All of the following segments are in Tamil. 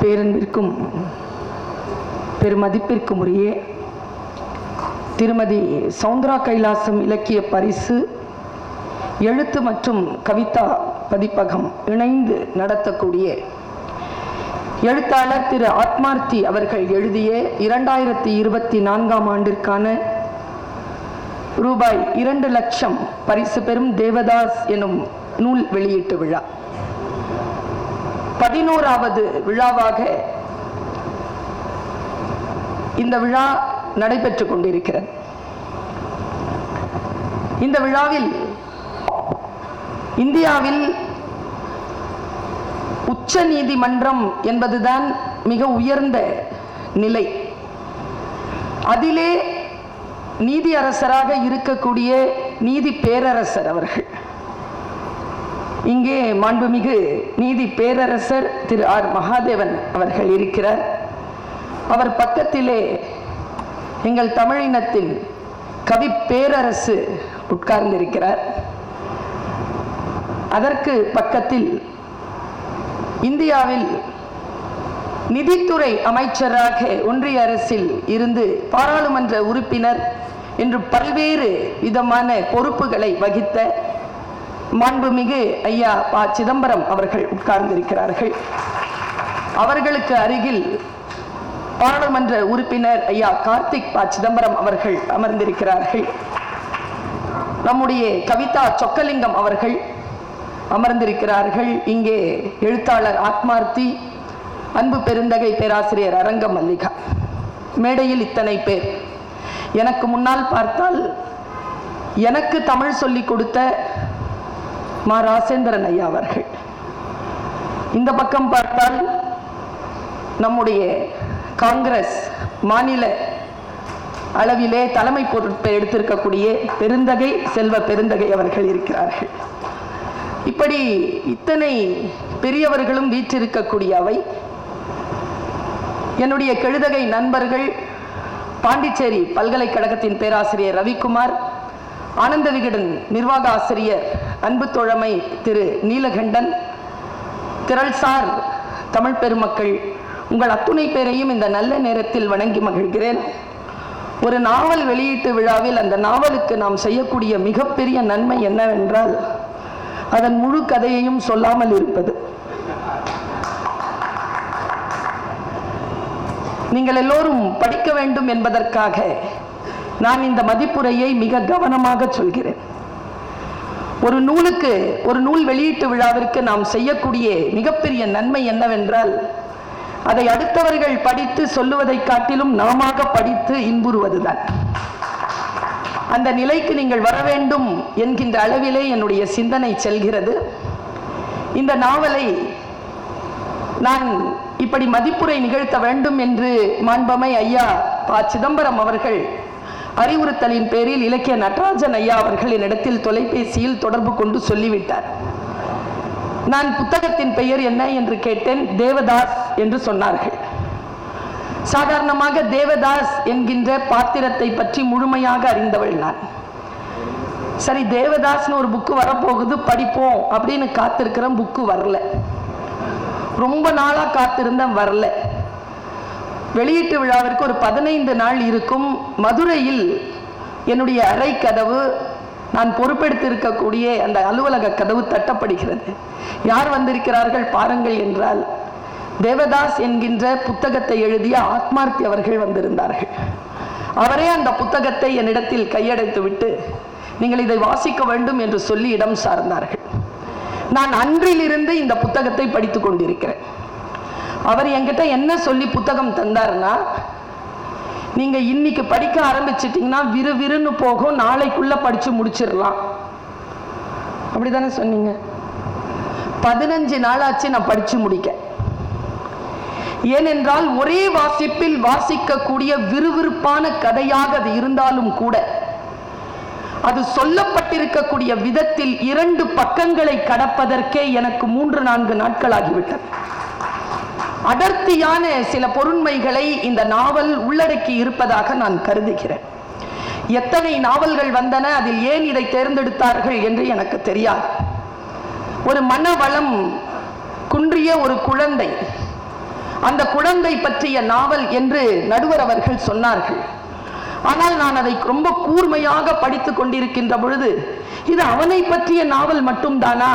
பேரன்பிற்கும் பெருமதிப்பிற்கும் உரிய திருமதி சௌந்தரா கைலாசம் இலக்கிய பரிசு எழுத்து மற்றும் கவிதா பதிப்பகம் இணைந்து நடத்தக்கூடிய எழுத்தாளர் திரு ஆத்மார்த்தி அவர்கள் எழுதிய இரண்டாயிரத்தி இருபத்தி நான்காம் ஆண்டிற்கான ரூபாய் இரண்டு லட்சம் பரிசு பெறும் தேவதாஸ் எனும் நூல் வெளியீட்டு விழா. பதினோராவது விழாவாக இந்த விழா நடைபெற்றுக் கொண்டிருக்கிறது. இந்த விழாவில் இந்தியாவில் உச்ச நீதிமன்றம் என்பதுதான் மிக உயர்ந்த நிலை. அதிலே நீதி அரசராக இருக்கக்கூடிய நீதி பேரரசர் அவர்கள். இங்கே மாண்புமிகு நீதி பேரரசர் திரு ஆர். மகாதேவன் அவர்கள் இருக்கிறார். அவர் பக்கத்திலே எங்கள் தமிழினத்தின் கவி பேரரசு உட்கார்ந்திருக்கிறார். அதற்கு பக்கத்தில் இந்தியாவில் நிதித்துறை அமைச்சராக ஒன்றிய அரசில் இருந்து பாராளுமன்ற உறுப்பினர் என்று பல்வேறு விதமான பொறுப்புகளை வகித்த மாண்புமிகு ஐயா ப. சிதம்பரம் அவர்கள் உட்கார்ந்திருக்கிறார்கள். அவர்களுக்கு அருகில் பாராளுமன்ற உறுப்பினர் ஐயா கார்த்திக் ப. சிதம்பரம் அவர்கள் அமர்ந்திருக்கிறார்கள். நம்முடைய கவிதா சொக்கலிங்கம் அவர்கள் அமர்ந்திருக்கிறார்கள். இங்கே எழுத்தாளர் ஆத்மார்த்தி அன்பு பெருந்தகை பேராசிரியர் அரங்க மல்லிகா மேடையில் இத்தனை பேர். எனக்கு முன்னால் பார்த்தால் எனக்கு தமிழ் சொல்லிக் கொடுத்த மா ராசேந்திரன் ஐயா அவர்கள். இந்த பக்கம் பார்த்தால் நம்முடைய காங்கிரஸ் மாநில அளவிலே தலைமை பொறுப்பை எடுத்திருக்கக்கூடிய பெருந்தகை செல்வ பெருந்தகை அவர்கள் இருக்கிறார்கள். இப்படி இத்தனை பெரியவர்களும் வீற்றிருக்கக்கூடிய அவை என்னுடைய கெழுதகை நண்பர்கள் பாண்டிச்சேரி பல்கலைக்கழகத்தின் பேராசிரியர் ரவிக்குமார் ஆனந்த விகடன் நிர்வாக ஆசிரியர் அன்பு தோழமை திரு நீலகண்டன் திரள்சார் தமிழ் பெருமக்கள் உங்கள் அத்துணை பேரையும் இந்த நல்ல நேரத்தில் வணங்கி மகிழ்கிறேன். ஒரு நாவல் வெளியீட்டு விழாவில் அந்த நாவலுக்கு நாம் செய்யக்கூடிய மிகப்பெரிய நன்மை என்னவென்றால் அதன் முழு கதையையும் சொல்லாமல் இருப்பது. நீங்கள் எல்லோரும் படிக்க வேண்டும் என்பதற்காக நான் இந்த மதிப்புரையை மிக கவனமாக சொல்கிறேன். ஒரு நூலுக்கு ஒரு நூல் வெளியீட்டு விழாவிற்கு நாம் செய்யக்கூடிய மிகப்பெரிய நன்மை என்னவென்றால் அதை அடுத்தவர்கள் படித்து சொல்லுவதை காட்டிலும் நாம படித்து இன்புறுவதுதான். அந்த நிலைக்கு நீங்கள் வர வேண்டும் என்கின்ற அளவிலே என்னுடைய சிந்தனை செல்கிறது. இந்த நாவலை நான் இப்படி மதிப்புரை நிகழ்த்த வேண்டும் என்று மாண்பமை ஐயா ப. சிதம்பரம் அவர்கள் அறிவுறுத்தலின் பேரில் இலக்கிய நடராஜன் ஐயா அவர்கள் என்னிடத்தில் தொலைபேசியில் தொடர்பு கொண்டு சொல்லிவிட்டார். நான் புத்தகத்தின் பெயர் என்ன என்று கேட்டேன்? தேவதாஸ் என்று சொன்னார்கள். சாதாரணமாக தேவதாஸ் என்கின்ற பாத்திரத்தை பற்றி முழுமையாக அறிந்தவள் நான். சரி தேவதாஸ்னு ஒரு புக்கு வரப்போகுது படிப்போம் அப்படின்னு காத்திருக்கிறேன் புக்கு வரல. ரொம்ப நாளா காத்திருந்தேன் வரல. வெளியீட்டு விழாவிற்கு ஒரு பதினைந்து நாள் இருக்கும் மதுரையில் என்னுடைய அறை கதவு நான் பொறுப்பெடுத்திருக்கக்கூடிய அந்த அலுவலக கதவு தட்டப்படுகிறது. யார் வந்திருக்கிறார்கள் பாருங்கள் என்றால் தேவதாஸ் என்கின்ற புத்தகத்தை எழுதிய ஆத்மார்த்தி அவர்கள் வந்திருந்தார்கள். அவரே அந்த புத்தகத்தை என்னிடத்தில் கையடைத்து விட்டு நீங்கள் இதை வாசிக்க வேண்டும் என்று சொல்லி இடம் சார்ந்தார்கள். நான் அன்றிலிருந்து இந்த புத்தகத்தை படித்துக் கொண்டிருக்கிறேன். அவர் என்கிட்ட என்ன சொல்லி புத்தகம் தந்தாருன்னா நீங்க இன்னைக்கு படிக்க ஆரம்பிச்சிட்டீங்கன்னா விறுவிறுன்னு போகும் நாளைக்குள்ள படிச்சு முடிச்சிடலாம். அப்படிதானே சொன்னீங்க? பதினஞ்சு நாளாச்சு நான் படிச்சு முடிக்க. ஏனென்றால் ஒரே வாசிப்பில் வாசிக்கக்கூடிய விறுவிறுப்பான கதையாக அது இருந்தாலும் கூட அது சொல்லப்பட்டிருக்கக்கூடிய விதத்தில் இரண்டு பக்கங்களை கடப்பதற்கே எனக்கு மூன்று நான்கு நாட்கள் ஆகிவிட்டது. அடர்த்தியான சில பொருண்மைகளை இந்த நாவல் உள்ளடக்கி இருப்பதாக நான் கருதுகிறேன். எத்தனை நாவல்கள் வந்தன அதில் ஏன் இதை தேர்ந்தெடுத்தார்கள் என்று எனக்கு தெரியாது. ஒரு மனவளம் குன்றிய ஒரு குழந்தை அந்த குழந்தை பற்றிய நாவல் என்று நடுவர் அவர்கள் சொன்னார்கள். ஆனால் நான் அதை ரொம்ப கூர்மையாக படித்துக் கொண்டிருக்கின்ற பொழுது இது அவனை பற்றிய நாவல் மட்டும்தானா?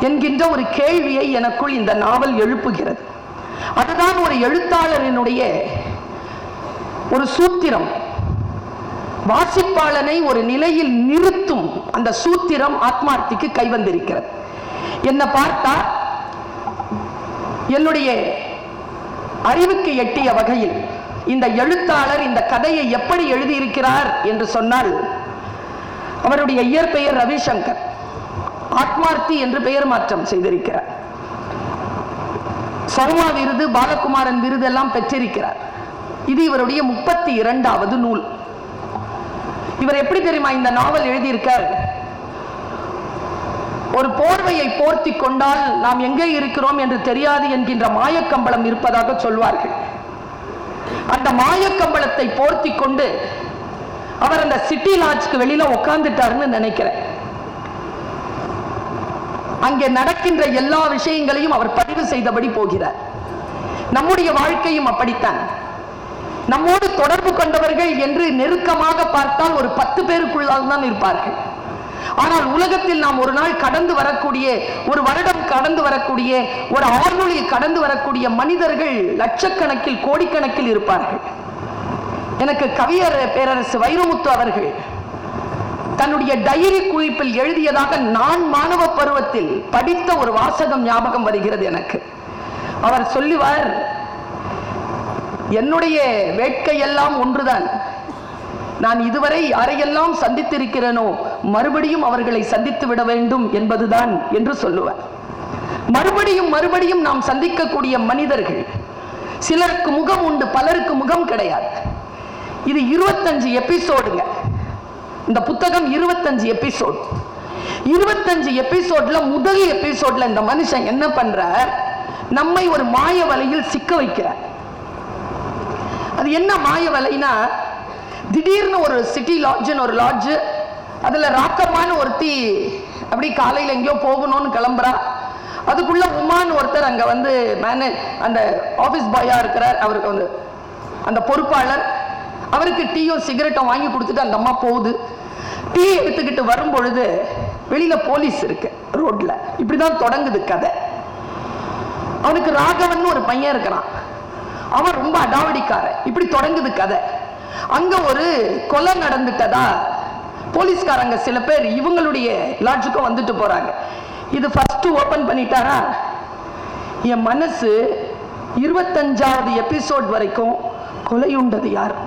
என்கின்ற ஒரு கேள்வியை எனக்குள் இந்த நாவல் எழுப்புகிறது. அதுதான் ஒரு எழுத்தாளரினுடைய ஒரு சூத்திரம். வாசிப்பாளனை ஒரு நிலையில் நிறுத்தும் அந்த சூத்திரம் ஆத்மார்த்திக்கு கைவந்திருக்கிறது என்னை பார்த்தா என்னுடைய அறிவுக்கு எட்டிய வகையில் இந்த எழுத்தாளர் இந்த கதையை எப்படி எழுதியிருக்கிறார் என்று சொன்னால் அவருடைய இயற்பெயர் ரவிசங்கர். ஆத்மார்த்தி என்று பெயர் மாற்றம் செய்திருக்கிறார். சர்மா விருது பாலகுமாரன் விருது எல்லாம் பெற்றிருக்கிறார். இது இவருடைய முப்பத்தி இரண்டாவது நூல். இவர் எப்படி தெரியுமா இந்த நாவல் எழுதியிருக்கார்? ஒரு போர்வையை போர்த்தி கொண்டால் நாம் எங்கே இருக்கிறோம் என்று தெரியாது என்கின்ற மாயக்கம்பளம் இருப்பதாக சொல்வார்கள். அந்த மாயக்கம்பளத்தை போர்த்தி கொண்டு அவர் அந்த சிட்டி லாட்ஜ்க்கு வெளியில உட்கார்ந்துட்டாருன்னு நினைக்கிறேன். அங்கே நடக்கின்ற எல்லா விஷயங்களையும் அவர் பதிவு செய்தபடி போகிறார். நம்முடைய வாழ்க்கையும் அப்படித்தான். நம்மோடு தொடர்பு கொண்டவர்கள் என்று நெருக்கமாக பார்த்தால் ஒரு பத்து பேருக்குள்ளால் தான் இருப்பார்கள். ஆனால் உலகத்தில் நாம் ஒரு நாள் கடந்து வரக்கூடிய ஒரு வருடம் கடந்து வரக்கூடிய ஒரு ஆழ்மொழி கடந்து வரக்கூடிய மனிதர்கள் லட்சக்கணக்கில் கோடிக்கணக்கில் இருப்பார்கள். எனக்கு கவியர் பேரரசு வைரமுத்து அவர்கள் தன்னுடைய டைரி குறிப்பில் எழுதியதாக நான் மாணவ பருவத்தில் படித்த ஒரு வாசகம் ஞாபகம் வருகிறது எனக்கு. அவர் சொல்லுவார் என்னுடைய வேட்கையெல்லாம் ஒன்றுதான். நான் இதுவரை யாரையெல்லாம் சந்தித்திருக்கிறேனோ மறுபடியும் அவர்களை சந்தித்து விட வேண்டும் என்பதுதான் என்று சொல்லுவார். மறுபடியும் மறுபடியும் நாம் சந்திக்கக்கூடிய மனிதர்கள் சிலருக்கு முகம் உண்டு பலருக்கு முகம் கிடையாது. இது இருபத்தஞ்சு எபிசோடுங்க இந்த புத்தகம் இருபத்தஞ்சு எபிசோட் இருபத்தஞ்சு எபிசோட்ல முதல் எபிசோட்ல இந்த மனுஷன் என்ன பண்ற நம்மை ஒரு மாய வலையில் சிக்க வைக்கிறார். அது என்ன மாய வலைனா திடீர்னு ஒரு சிட்டி லாட்ஜ்னு ஒரு லாட்ஜ் அதுல ராக்கமான ஒருத்தி அப்படி காலையில எங்கேயோ போகணும்னு கிளம்புறா. அதுக்குள்ள உமான்னு ஒருத்தர் அங்க வந்து மேனே அந்த ஆபீஸ் பாயா இருக்கிறார். அவருக்கு வந்து அந்த பொறுப்பாளர். அவருக்கு டீயும் சிகரெட்டும் வாங்கி கொடுத்துட்டு அந்த அம்மா போகுது. டீ எடுத்துக்கிட்டு வரும் பொழுது வெளியில போலீஸ் இருக்கு ரோட்ல. இப்படிதான் தொடங்குது கதை. அவனுக்கு ராகவன் ஒரு பையன் இருக்கிறான். அவன் ரொம்ப அடாவடிக்காரன். இப்படி தொடங்குது கதை. அங்க ஒரு கொலை நடந்துட்டதா போலீஸ்காரங்க சில பேர் இவங்களுடைய லாட்ஜுக்கும் வந்துட்டு போறாங்க. இது ஃபர்ஸ்ட் ஓபன் பண்ணிட்டாரா? என் மனசு இருபத்தஞ்சாவது எபிசோட் வரைக்கும் கொலையுண்டது யார்?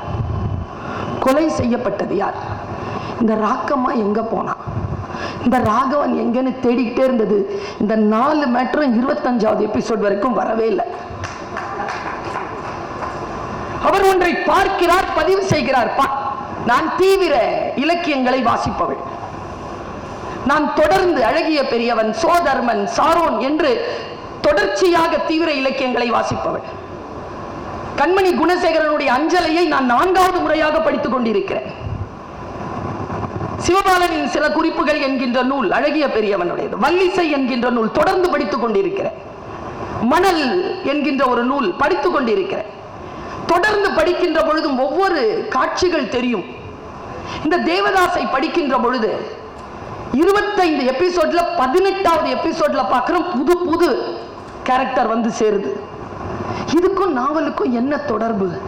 கொலை செய்யப்பட்டது யார்? இந்த ராக்கம்மா எங்க போனா? இந்த ராகவன் எங்கன்னு தேடிக்கிட்டே இருந்தது. இந்த நாலு மேட்டரும் இருபத்தஞ்சாவது எபிசோட் வரைக்கும் வரவே இல்லை. அவர் ஒன்றை பார்க்கிறார் பதிவு செய்கிறார். பா நான் தீவிர இலக்கியங்களை வாசிப்பவள். நான் தொடர்ந்து அழகிய பெரியவன் சோதர்மன் சாரோன் என்று தொடர்ச்சியாக தீவிர இலக்கியங்களை வாசிப்பவள். கண்மணி குணசேகரனுடைய அஞ்சலையை நான் நான்காவது முறையாக படித்துக் கொண்டிருக்கிறேன். சிவபாலனின் சில குறிப்புகள் என்கின்ற நூல் அழகிய பெரியவனுடையது. வல்லிசை என்கின்ற நூல் தொடர்ந்து படித்துக் கொண்டிருக்கிறேன். மணல் என்கின்ற ஒரு நூல் படித்துக் கொண்டிருக்கிறேன். தொடர்ந்து படிக்கின்ற பொழுதும் ஒவ்வொரு காட்சிகள் தெரியும். இந்த தேவதாசை படிக்கின்ற பொழுது இருபத்தைந்து எபிசோட்ல பதினெட்டாவது எபிசோட்ல பார்க்கிறோம் புது புது கேரக்டர் வந்து சேருது. இதுக்கும் நாவலுக்கும் என்ன தொடர்பு?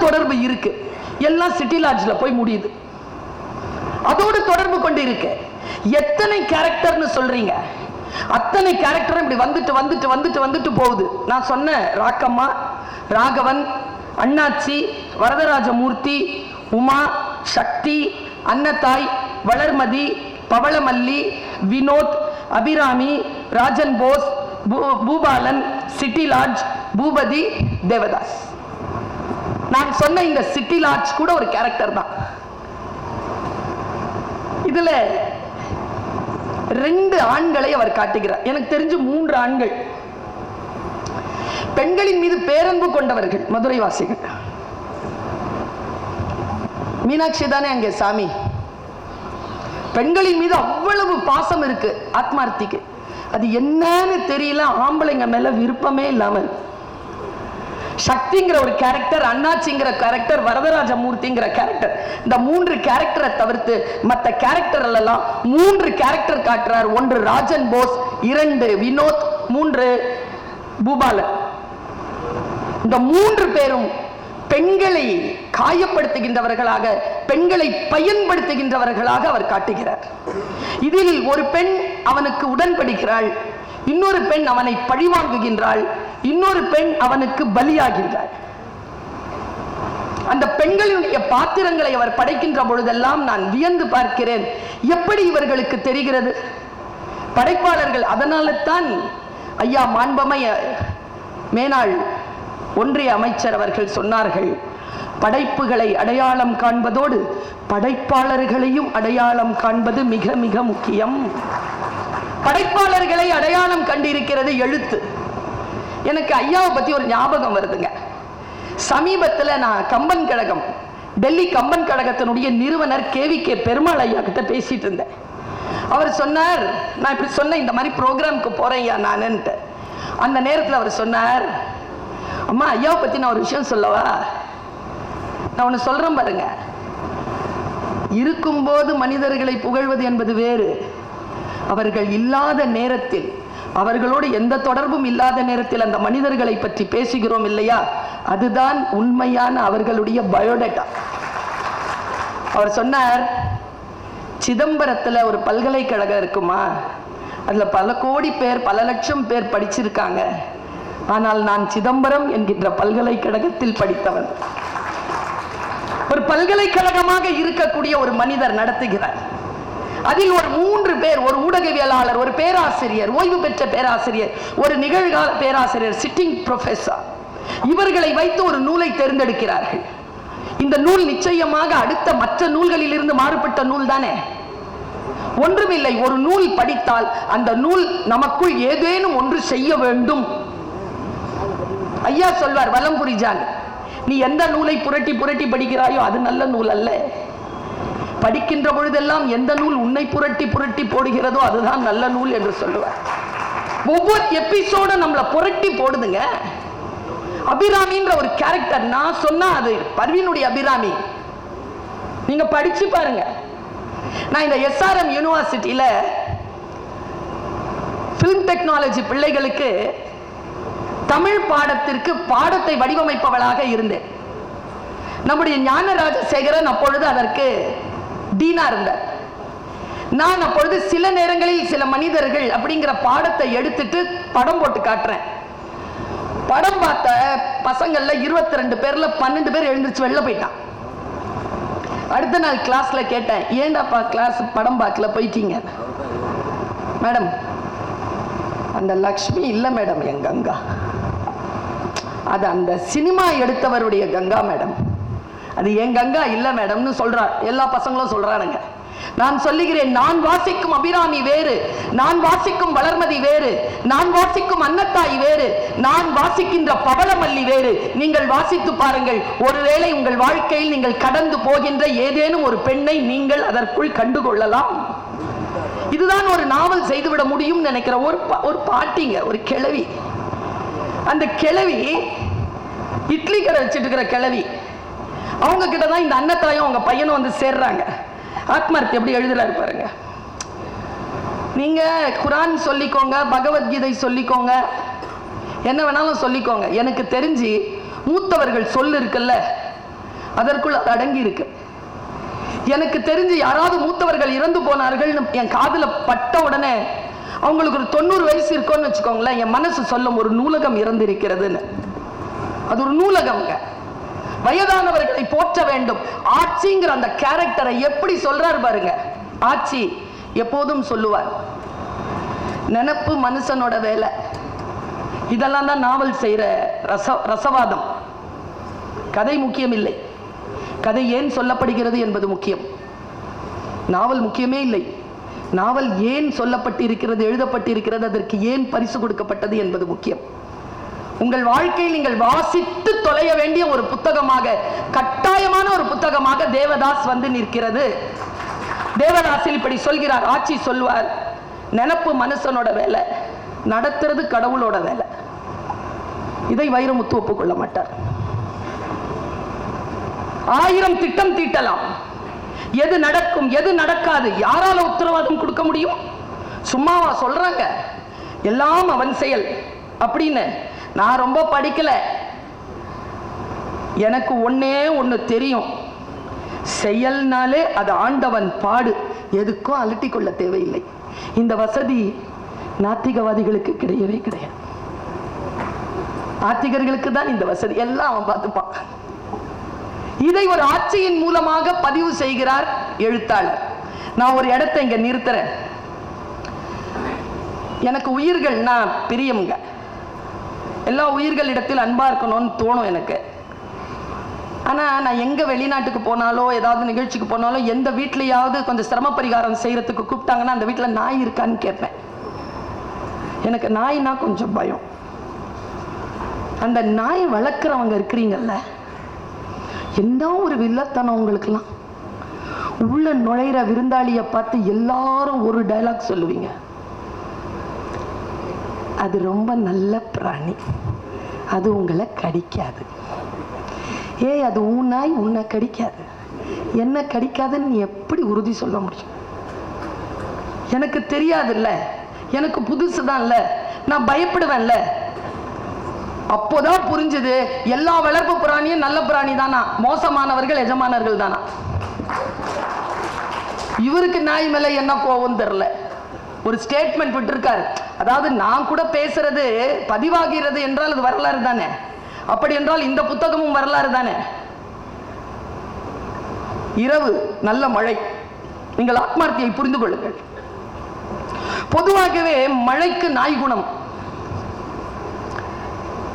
தொடர்பு இருக்கு. எல்லாம் சிட்டி லாட்ஜில் போய் முடியுது. அதோடு தொடர்பு கொண்டு இருக்கு. எத்தனை கேரக்டர்னு சொல்றீங்க? அத்தனை கேரக்டரும் இப்படி வந்துட்டு வந்துட்டு வந்துட்டு வந்துட்டு போகுது. நான் சொன்ன ராக்கம்மா ராகவன் அண்ணாச்சி வரதராஜமூர்த்தி உமா சக்தி அன்னத்தாய் வளர்மதி பவளமல்லி வினோத் அபிராமி ராஜன் போஸ் பூபாலன் சிட்டி லாட்ஜ் பூபதி தேவதாஸ். நான் சொன்ன இந்த சிட்டி லாட்ஜ் கூட ஒரு கேரக்டர் தான். இதுல ரெண்டு ஆண்களை அவர் காட்டுகிறார். எனக்கு தெரிஞ்சு மூன்று ஆண்கள். பெண்களின் மீது பேரன்பு கொண்டவர்கள் மதுரை வாசிகள் மீனாட்சி தானே அங்கே சாமி? பெண்களின் மீது அவ்வளவு பாசம் இருக்கு ஆத்மார்த்திக்கு. அது என்னன்னு தெரியல ஆம்பளைங்க மேல விருப்பமே இல்லாமல் சக்திங்கிற ஒரு கேரக்டர் அண்ணாச்சிங்கிற கேரக்டர் வரதராஜமூர்த்திங்கிற கேரக்டர் இந்த மூன்று கேரக்டரை தவிர்த்து மற்ற கேரக்டர் எல்லாம் மூன்று கேரக்டர் காட்டுறார். ஒன்று ராஜன் போஸ் இரண்டு வினோத் மூன்று பூபாலன். இந்த மூன்று பேரும் பெண்களை காயப்படுத்துகின்றவர்களாக பெண்களை பயன்படுத்துகின்றவர்களாக அவர் காட்டுகிறார். இதில் ஒரு பெண் அவனுக்கு உடன்படுகிறாள் இன்னொரு பெண் அவனை பழிவாங்குகின்றாள் இன்னொரு பெண் அவனுக்கு பலியாகின்றாள். அந்த பெண்களுடைய பாத்திரங்களை அவர் படைக்கின்ற பொழுதெல்லாம் நான் வியந்து பார்க்கிறேன். எப்படி இவர்களுக்கு தெரிகிறது? படைப்பாளர்கள் அதனால தான் ஐயா மாண்பமைய மேனாள் ஒன்றிய அமைச்சர் அவர்கள் சொன்னார்கள் படைப்புகளை அடையாளம் காண்பதோடு படைப்பாளர்களையும் அடையாளம் காண்பது மிக மிக முக்கியம். படைப்பாளர்களை அடையாளம் கண்டிருக்கிறது எழுத்து. எனக்கு ஐயாவை பத்தி ஒரு ஞாபகம் வருதுங்க. சமீபத்தில் நான் கம்பன் கழகம் டெல்லி கம்பன் கழகத்தினுடைய நிறுவனர் கேவி கே பெருமாள் ஐயா கிட்ட பேசிட்டு இருந்தேன். அவர் சொன்னார் நான் இப்படி சொன்னேன் இந்த மாதிரி ப்ரோக்ராம்க்கு போறேன் ஐயா நானுன்ட்டு. அந்த நேரத்தில் அவர் சொன்னார் அம்மா ஐயாவை பத்தி நான் ஒரு விஷயம் சொல்லவா? நான் ஒன்று சொல்றேன் பாருங்க. இருக்கும்போது மனிதர்களை புகழ்வது என்பது வேறு. அவர்கள் இல்லாத நேரத்தில் அவர்களோடு எந்த தொடர்பும் இல்லாத நேரத்தில் அந்த மனிதர்களை பற்றி பேசுகிறோம் இல்லையா? அதுதான் உண்மையான அவர்களுடைய பயோடேட்டா. அவர் சொன்னார் சிதம்பரத்தில் ஒரு பல்கலைக்கழகம் இருக்குமா? அதில் பல கோடி பேர் பல லட்சம் பேர் படிச்சிருக்காங்க. ஆனால் நான் சிதம்பரம் என்கின்ற பல்கலைக்கழகத்தில் படித்தவன். ஒரு பல்கலைக்கழகமாக இருக்கக்கூடிய ஒரு மனிதர் நடத்துகிறார். அதில் ஒரு மூன்று பேர் ஒரு ஊடகவியலாளர் ஒரு பேராசிரியர் ஓய்வு பெற்ற பேராசிரியர் ஒரு நிகழ்கால பேராசிரியர் சிட்டிங் ப்ரொஃபஸர் இவர்களை வைத்து ஒரு நூலை தேர்ந்தெடுக்கிறார்கள். இந்த நூல் நிச்சயமாக அடுத்த மற்ற நூல்களில் இருந்து மாறுபட்ட நூல் தானே? ஒன்றுமில்லை ஒரு நூல் படித்தால் அந்த நூல் நமக்குள் ஏதேனும் ஒன்று செய்ய வேண்டும். ஐயா சொல்வார் வலம் புரிஜான் நீ எந்த நூலை புரட்டி புரட்டி படிக்கிறாயோ அது நல்ல நூல் அல்ல. படிக்கின்ற பொழுதெல்லாம் எந்த நூல் உன்னை புரட்டி புரட்டி போடுகிறதோ அதுதான் நல்ல நூல் என்று சொல்லுவார். ஒவ்வொரு எபிசோடும் நம்மளை புரட்டி போடுதுங்க. அபிராமின்ற ஒரு கேரக்டர் நான் சொன்னா அது பர்வீனுடைய அபிராமி. நீங்க படிச்சு பாருங்க. நான் இந்த எஸ்ஆர்எம் யூனிவர்சிட்டியில ஃபிலிம் டெக்னாலஜி பிள்ளைகளுக்கு தமிழ் பாடத்திற்கு பாடத்தை வடிவமைப்பவளாக இருந்தேன். நம்முடைய ஞானராஜ சேகரன் அப்பொழுது அதற்கு டீனா இருந்தார். நான் அப்பொழுது சில நேரங்களில் சில மனிதர்கள் அப்படிங்கிற பாடத்தை எடுத்துட்டு படம் போட்டு காட்டுறேன். படம் பார்த்த பசங்கள்ல இருபத்தி ரெண்டு பேர்ல பன்னெண்டு பேர் எழுந்திருச்சு வெளில போயிட்டான். அடுத்த நாள் கிளாஸ்ல கேட்டேன் ஏண்டாப்பா கிளாஸ் படம் பார்க்கல போயிட்டீங்க? மேடம் அந்த லக்ஷ்மி இல்லை மேடம் என் கங்கா. அது அந்த சினிமா எடுத்தவருடைய கங்கா மேடம். அது என் கங்கா இல்லை மேடம்னு சொல்றார் எல்லா பசங்களும் சொல்றானுங்க. நான் சொல்லுகிறேன் நான் வாசிக்கும் அபிராமி வேறு நான் வாசிக்கும் வளர்மதி வேறு நான் வாசிக்கும் அன்னத்தாய் வேறு நான் வாசிக்கின்ற பவளமல்லி வேறு. நீங்கள் வாசித்து பாருங்கள் ஒருவேளை உங்கள் வாழ்க்கையில் நீங்கள் கடந்து போகின்ற ஏதேனும் ஒரு பெண்ணை நீங்கள் அதற்குள் கண்டுகொள்ளலாம். இதுதான் ஒரு நாவல் செய்துவிட முடியும் நினைக்கிற ஒரு ஒரு பாட்டிங்க ஒரு கிழவி. அந்த கிழவி இட்லி கடை வச்சுட்டு இருக்கிற கிழவி. அவங்க கிட்ட தான் இந்த அன்னத்தாயும் அவங்க பையனும் வந்து சேர்றாங்க. ஆத்மார்த்தி எப்படி எழுதுறாரு பாருங்க. நீங்க குரான் சொல்லிக்கோங்க பகவத்கீதை சொல்லிக்கோங்க. என்ன வேணாலும் சொல்லிக்கோங்க. எனக்கு தெரிஞ்சு மூத்தவர்கள் சொல்லு இருக்குல்ல அதற்குள் அது அடங்கி இருக்கு. எனக்கு தெரிஞ்சு யாராவது மூத்தவர்கள் இறந்து போனார்கள்னு என் காதில் பட்ட உடனே அவங்களுக்கு ஒரு தொண்ணூறு வயசு இருக்கோன்னு வச்சுக்கோங்களேன் என் மனசு சொல்லும் ஒரு நூலகம் இறந்திருக்கிறதுன்னு. அது ஒரு நூலகம்ங்க. வயதானவர்களை போற்ற வேண்டும். ஆட்சிங்கிற அந்த கேரக்டரை எப்படி சொல்றாரு பாருங்க. ஆட்சி எப்போதும் சொல்லுவார். நினப்பு மனுஷனோட வேலை. இதெல்லாம் தான் நாவல் செய்கிற ரச ரசவாதம். கதை முக்கியம் இல்லை கதை ஏன் சொல்லப்படுகிறது என்பது முக்கியம். நாவல் முக்கியமே இல்லை. நாவல் ஏன் சொல்லப்பட்டிருக்கிறது எழுதப்பட்டிருக்கிறது அதற்கு ஏன் பரிசு கொடுக்கப்பட்டது என்பது முக்கியம். உங்கள் வாழ்க்கையில் நீங்கள் வாசித்து தொலைய வேண்டிய ஒரு புத்தகமாக கட்டாயமான ஒரு புத்தகமாக தேவதாஸ் வந்து நிற்கிறது. தேவதாசில் இப்படி சொல்கிறார் ஆட்சி சொல்வார் நினப்பு மனுஷனோட வேலை நடத்துறது கடவுளோட வேலை. இதை வைரமுத்து ஒப்புக்கொள்ள மாட்டார். ஆயிரம் திட்டம் தீட்டலாம். எது நடக்கும் எது நடக்காது யாரால உத்தரவாதம் கொடுக்க முடியும்? சும்மாவா சொல்றாங்க? எல்லாம் அவன் செயல். அப்படின்னு நான் ரொம்ப படிக்கல. எனக்கு ஒன்னே ஒண்ணு தெரியும். செயல்னாலே அது ஆண்டவன் பாடு. எதுக்கும் அலட்டிக்கொள்ள தேவையில்லை. இந்த வசதி நாத்திகவாதிகளுக்கு கிடையவே கிடையாது. ஆத்திகர்களுக்கு தான் இந்த வசதி. எல்லாம் அவன் பார்த்துப்பான். இதை ஒரு ஆட்சியின் மூலமாக பதிவு செய்கிறார் எழுத்தாளர். நான் ஒரு இடத்தை இங்க நிறுத்துறேன். எனக்கு உயிர்கள்னா பிரியமுங்க. எல்லா உயிர்களிடத்தில் அன்பாக இருக்கணும்னு தோணும் எனக்கு. ஆனால் நான் எங்கே வெளிநாட்டுக்கு போனாலோ ஏதாவது நிகழ்ச்சிக்கு போனாலோ எந்த வீட்லையாவது கொஞ்சம் சிரம பரிகாரம் செய்கிறதுக்கு கூப்பிட்டாங்கன்னா அந்த வீட்டில் நாய் இருக்கான்னு கேட்பேன். எனக்கு நாய்னா கொஞ்சம் பயம். அந்த நாய் வளர்க்குறவங்க இருக்கிறீங்கல்ல என்ன ஒரு வில்லத்தனம் உங்களுக்கெல்லாம்? உள்ள நுழையிற விருந்தாளியை பார்த்து எல்லாரும் ஒரு டயலாக் சொல்லுவீங்க. அது ரொம்ப நல்ல பிராணி. அது உங்களை கடிக்காது. ஏய் அது உன் நாய் உன்னை கடிக்காது. என்ன கடிக்காதுன்னு நீ எப்படி உறுதி சொல்ல முடியும்? எனக்கு தெரியாதுல்ல. எனக்கு புதுசு தான்ல நான் பயப்படுவேன்ல. அப்போதான் புரிஞ்சது எல்லா வளர்ப்பு பிராணியும் நல்ல பிராணி தானா மோசமானவர்கள் எஜமானர்கள் தானா? இவருக்கு நாய் மேல என்ன கோவம் தெரியல. ஒரு ஸ்டேட்மெண்ட் விட்டுருக்காரு. அதாவது நான் கூட பேசுறது பதிவாகிறது என்றால் அது வரலாறு தானே? அப்படி என்றால் இந்த புத்தகமும் வரலாறு தானே? இரவு நல்ல மழை. நீங்கள் ஆத்மார்த்தியை புரிந்து கொள்ளுங்கள். பொதுவாகவே மழைக்கு நாய் குணம்.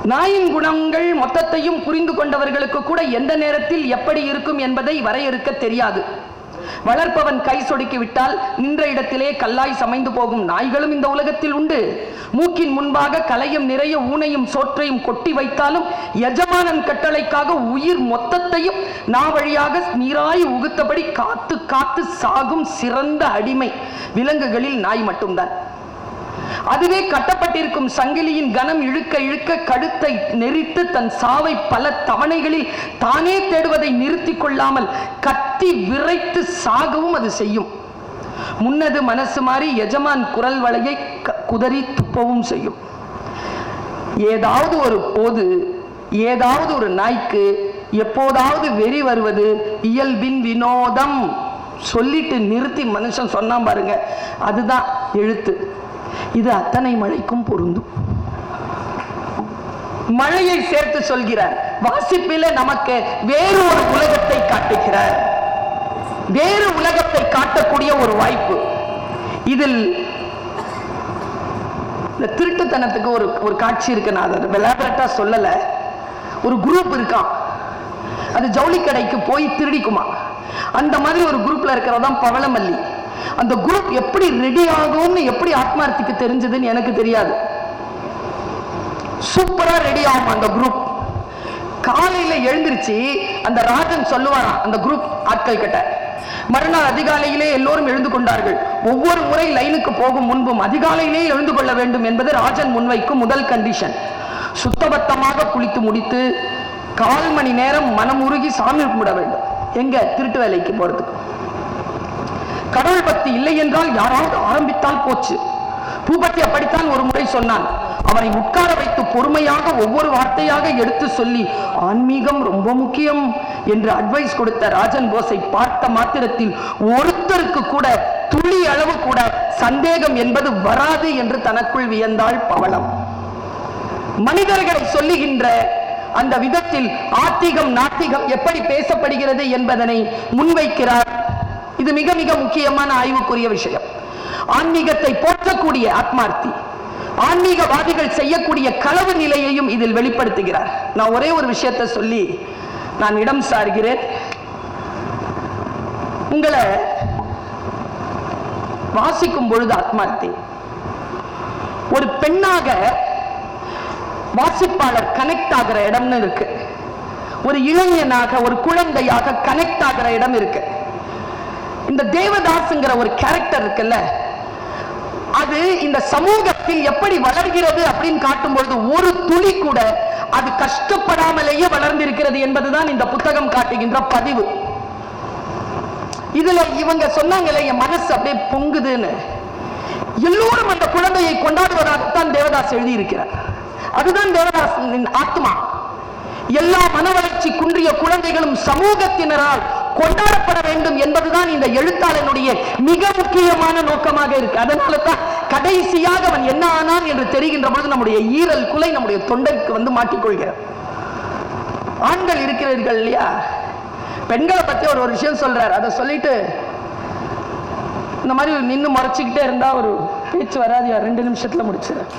நாயின் குணங்கள் மொத்தத்தையும் புரிந்து கொண்டவர்களுக்கு கூட எந்த நேரத்தில் எப்படி இருக்கும் என்பதை வரையறுக்க தெரியாது. வளர்ப்பவன் கை சொடுக்கி விட்டால் நின்ற இடத்திலே கல்லாய் சமைந்து போகும் நாய்களும் இந்த உலகத்தில் உண்டு. மூக்கின் முன்பாக கலையும் நிறைய ஊனையும் சோற்றையும் கொட்டி வைத்தாலும் எஜமானன் கட்டளைக்காக உயிர் மொத்தத்தையும் நாவழியாக நீராய் உகுத்தபடி காத்து காத்து சாகும் சிறந்த அடிமை. விலங்குகளில் நாய் மட்டும்தான். அதுவே கட்டப்பட்டிருக்கும் சங்கிலியின் கனம் இழுக்க இழுக்க கழுத்தை நெரித்து தன் சாவை பல தவணைகளில் தானே தேடுவதை நிறுத்தி கொள்ளாமல் கத்தி விரைத்து சாகவும் அது செய்யும். முன்னது மனசு மாறி எஜமான் குரல் வலையை குதறி துப்பவும் செய்யும். ஏதாவது ஒரு போது ஏதாவது ஒரு நாய்க்கு எப்போதாவது வெறி வருவது இயல்பின் வினோதம் சொல்லிட்டு நிறுத்தி மனுஷன் சொன்னான் பாருங்க. அதுதான் எழுத்து. இது அத்தனை மழைக்கும் பொருந்தும். மழையை சேர்த்து சொல்கிறார். வாசிப்பில நமக்கு வேறு ஒரு உலகத்தை காட்டுகிறார். வேறு உலகத்தை காட்டக்கூடிய ஒரு வாய்ப்பு. இதில் இந்த திருட்டுத்தனத்துக்கு ஒரு ஒரு காட்சி இருக்கு. நான் அதை விளையாட்டா சொல்லல. ஒரு குரூப் இருக்கான் அது ஜவுளி கடைக்கு போய் திருடிக்குமா? அந்த மாதிரி ஒரு குரூப்ல இருக்கிறதான் பவளமல்லி. அந்த குரூப் எப்படி ரெடி ஆகும்னு எப்படி ஆத்மார்த்திக்கு தெரிஞ்சதுன்னு எனக்கு தெரியாது. சூப்பரா ரெடி ஆகும் அந்த குரூப் காலையில எழுந்திருச்சு அந்த ராஜன் சொல்லுவாராம் அந்த குரூப் ஆட்கள் கிட்ட மறுநாள் அதிகாலையிலே எல்லோரும் எழுந்து கொண்டார்கள். ஒவ்வொரு முறை லைனுக்கு போகும் முன்பும் அதிகாலையிலே எழுந்து கொள்ள வேண்டும் என்பது ராஜன் முன்வைக்கும் முதல் கண்டிஷன் சுத்தபத்தமாக குளித்து முடித்து கால் மணி நேரம் மனம் உருகி சாமி கும்பிட வேண்டும். எங்க திருட்டு வேலைக்கு போறதுக்கு? கடவுள் பக்தி இல்லை என்றால் யாராவது ஆரம்பித்தால் போச்சு. பூபதி அப்படித்தான் ஒரு முறை சொன்னான். அவரை உட்கார வைத்து பொறுமையாக ஒவ்வொரு வார்த்தையாக எடுத்து சொல்லி ஆன்மீகம் ரொம்ப முக்கியம் என்று அட்வைஸ் கொடுத்த ராஜன் போஸை பார்த்த மாத்திரத்தில் ஒருத்தருக்கு கூட துளி அளவு கூட சந்தேகம் என்பது வராது என்று தனக்குள் வியந்தாள் பவளம். மனிதர்களை சொல்லுகின்ற அந்த விதத்தில் ஆத்திகம் நாத்திகம் எப்படி பேசப்படுகிறது என்பதனை முன்வைக்கிறார் இது மிக மிக முக்கியமான ஆய்வுக்குரிய விஷயம். ஆன்மீகத்தை போற்றக்கூடிய ஆத்மார்த்தி ஆன்மீகவாதிகள் செய்யக்கூடிய களவு நிலையையும் இதில் வெளிப்படுத்துகிறார். நான் ஒரே ஒரு விஷயத்தை சொல்லி நான் இடம் சார்கிறேன். உங்களை வாசிக்கும் பொழுது ஆத்மார்த்தி. ஒரு பெண்ணாக வாசிப்பாளர் கனெக்ட் ஆகிற இடம்னு இருக்கு. ஒரு இளைஞனாக ஒரு குழந்தையாக கனெக்ட் ஆகிற இடம் இருக்கு. இந்த தேவதாஸ்ங்கிற ஒரு கேரக்டர் இருக்குல்ல அது இந்த சமூகத்தில் எப்படி வளர்கிறது அப்படின்னு காட்டும் பொழுது ஒரு துளி கூட அது கஷ்டப்படாமலேயே வளர்ந்திருக்கிறது என்பதுதான் இந்த புத்தகம் காட்டுகின்ற பதிவு. இதுல இவங்க சொன்னாங்களே என் மனசு அப்படியே பொங்குதுன்னு. எல்லோரும் அந்த குழந்தையை கொண்டாடுவதாகத்தான் தேவதாஸ் எழுதியிருக்கிறார். அதுதான் தேவதாஸ் ஆத்மா. எல்லா மன வளர்ச்சி குன்றிய குழந்தைகளும் சமூகத்தினரால் கொண்டாடப்பட வேண்டும் என்பதுதான் இந்த எழுத்தாளனுடைய மிக முக்கியமான நோக்கமாக இருக்கு. அதனால தான் கடைசியாக அவன் என்ன ஆனான் என்று தெரிகின்ற பொழுது நம்முடைய ஈரல் குலை நம்முடைய தொண்டைக்கு வந்து மாட்டிக்கொள்கிறார் ஆண்கள் இருக்கிறீர்கள் இல்லையா? பெண்களை பத்தி ஒரு ஒரு விஷயம் சொல்றார். அதை சொல்லிட்டு இந்த மாதிரி நின்று முறைச்சிக்கிட்டே இருந்தா ஒரு பேச்சு வராது ரெண்டு நிமிஷத்துல முடிச்சிடுறேன்